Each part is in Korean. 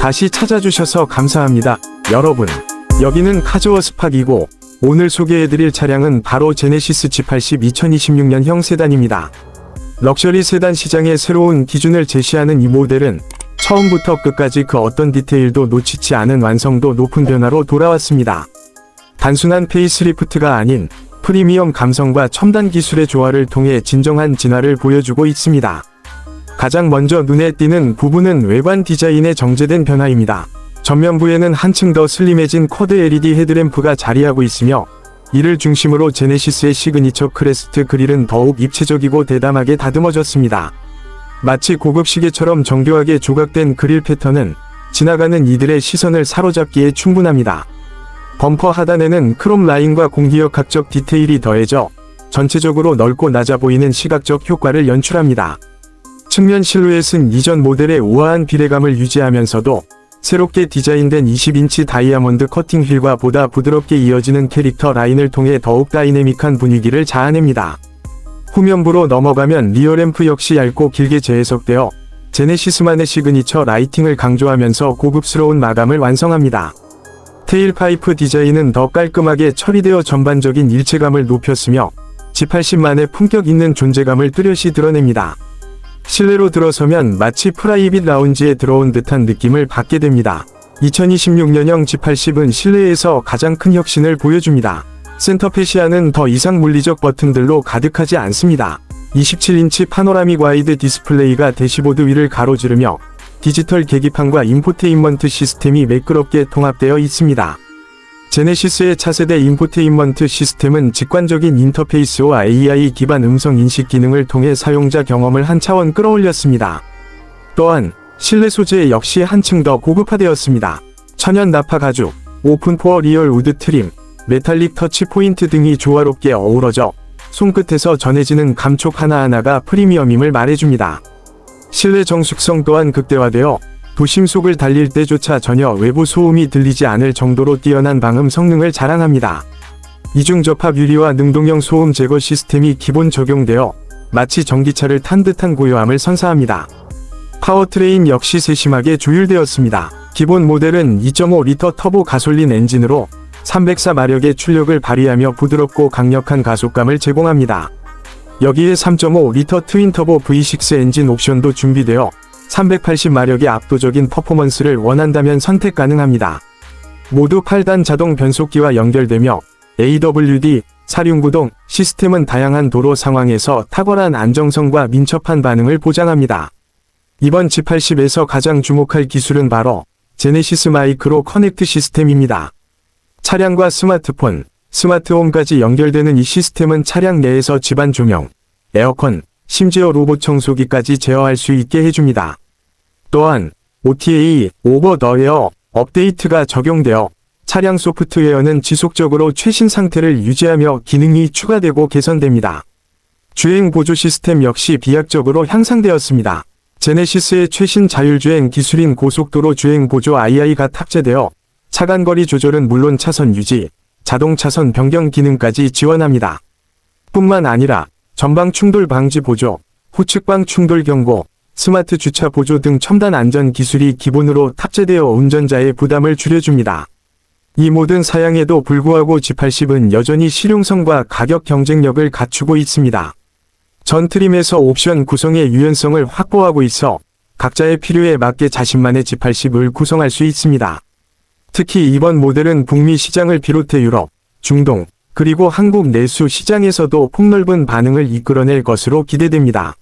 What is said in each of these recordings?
다시 찾아주셔서 감사합니다. 여러분, 여기는 카즈워 스팍이고 오늘 소개해드릴 차량은 바로 제네시스 G80 2026년형 세단입니다. 럭셔리 세단 시장의 새로운 기준을 제시하는 이 모델은 처음부터 끝까지 그 어떤 디테일도 놓치지 않은 완성도 높은 변화로 돌아왔습니다. 단순한 페이스리프트가 아닌 프리미엄 감성과 첨단 기술의 조화를 통해 진정한 진화를 보여주고 있습니다. 가장 먼저 눈에 띄는 부분은 외관 디자인의 정제된 변화입니다. 전면부에는 한층 더 슬림해진 쿼드 LED 헤드램프가 자리하고 있으며 이를 중심으로 제네시스의 시그니처 크레스트 그릴은 더욱 입체적이고 대담하게 다듬어졌습니다. 마치 고급 시계처럼 정교하게 조각된 그릴 패턴은 지나가는 이들의 시선을 사로잡기에 충분합니다. 범퍼 하단에는 크롬 라인과 공기역학적 디테일이 더해져 전체적으로 넓고 낮아 보이는 시각적 효과를 연출합니다. 측면 실루엣은 이전 모델의 우아한 비례감을 유지하면서도 새롭게 디자인된 20인치 다이아몬드 커팅 휠과 보다 부드럽게 이어지는 캐릭터 라인을 통해 더욱 다이내믹한 분위기를 자아냅니다. 후면부로 넘어가면 리어램프 역시 얇고 길게 재해석되어 제네시스만의 시그니처 라이팅을 강조하면서 고급스러운 마감을 완성합니다. 테일파이프 디자인은 더 깔끔하게 처리되어 전반적인 일체감을 높였으며 G80만의 품격 있는 존재감을 뚜렷이 드러냅니다. 실내로 들어서면 마치 프라이빗 라운지에 들어온 듯한 느낌을 받게 됩니다. 2026년형 G80은 실내에서 가장 큰 혁신을 보여줍니다. 센터 페시아는 더 이상 물리적 버튼들로 가득하지 않습니다. 27인치 파노라믹 와이드 디스플레이가 대시보드 위를 가로지르며 디지털 계기판과 인포테인먼트 시스템이 매끄럽게 통합되어 있습니다. 제네시스의 차세대 인포테인먼트 시스템은 직관적인 인터페이스와 AI 기반 음성 인식 기능을 통해 사용자 경험을 한 차원 끌어올렸습니다. 또한 실내 소재 역시 한층 더 고급화되었습니다. 천연 나파 가죽, 오픈포어 리얼 우드 트림, 메탈릭 터치 포인트 등이 조화롭게 어우러져 손끝에서 전해지는 감촉 하나하나가 프리미엄임을 말해줍니다. 실내 정숙성 또한 극대화되어 도심 속을 달릴 때조차 전혀 외부 소음이 들리지 않을 정도로 뛰어난 방음 성능을 자랑합니다. 이중 접합 유리와 능동형 소음 제거 시스템이 기본 적용되어 마치 전기차를 탄 듯한 고요함을 선사합니다. 파워트레인 역시 세심하게 조율되었습니다. 기본 모델은 2.5리터 터보 가솔린 엔진으로 304마력의 출력을 발휘하며 부드럽고 강력한 가속감을 제공합니다. 여기에 3.5리터 트윈터보 V6 엔진 옵션도 준비되어 380마력의 압도적인 퍼포먼스를 원한다면 선택 가능합니다. 모두 8단 자동 변속기와 연결되며 AWD, 사륜구동 시스템은 다양한 도로 상황에서 탁월한 안정성과 민첩한 반응을 보장합니다. 이번 G80에서 가장 주목할 기술은 바로 제네시스 마이크로 커넥트 시스템입니다. 차량과 스마트폰, 스마트홈까지 연결되는 이 시스템은 차량 내에서 집안 조명, 에어컨, 심지어 로봇 청소기까지 제어할 수 있게 해줍니다. 또한 OTA, 오버 더 에어 업데이트가 적용되어 차량 소프트웨어는 지속적으로 최신 상태를 유지하며 기능이 추가되고 개선됩니다. 주행 보조 시스템 역시 비약적으로 향상되었습니다. 제네시스의 최신 자율주행 기술인 고속도로 주행 보조 II가 탑재되어 차간거리 조절은 물론 차선 유지, 자동 차선 변경 기능까지 지원합니다. 뿐만 아니라 전방 충돌 방지 보조, 후측방 충돌 경고, 스마트 주차 보조 등 첨단 안전 기술이 기본으로 탑재되어 운전자의 부담을 줄여줍니다. 이 모든 사양에도 불구하고 G80은 여전히 실용성과 가격 경쟁력을 갖추고 있습니다. 전 트림에서 옵션 구성의 유연성을 확보하고 있어 각자의 필요에 맞게 자신만의 G80을 구성할 수 있습니다. 특히 이번 모델은 북미 시장을 비롯해 유럽, 중동, 그리고 한국 내수 시장에서도 폭넓은 반응을 이끌어낼 것으로 기대됩니다.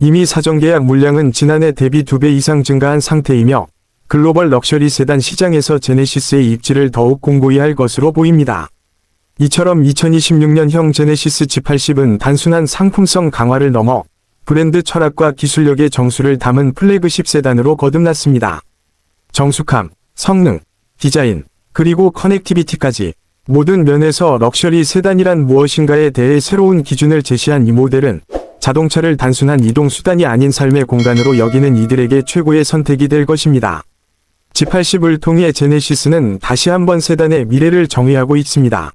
이미 사전 계약 물량은 지난해 대비 2배 이상 증가한 상태이며 글로벌 럭셔리 세단 시장에서 제네시스의 입지를 더욱 공고히 할 것으로 보입니다. 이처럼 2026년형 제네시스 G80은 단순한 상품성 강화를 넘어 브랜드 철학과 기술력의 정수를 담은 플래그십 세단으로 거듭났습니다. 정숙함, 성능, 디자인, 그리고 커넥티비티까지 모든 면에서 럭셔리 세단이란 무엇인가에 대해 새로운 기준을 제시한 이 모델은 자동차를 단순한 이동 수단이 아닌 삶의 공간으로 여기는 이들에게 최고의 선택이 될 것입니다. G80을 통해 제네시스는 다시 한번 세단의 미래를 정의하고 있습니다.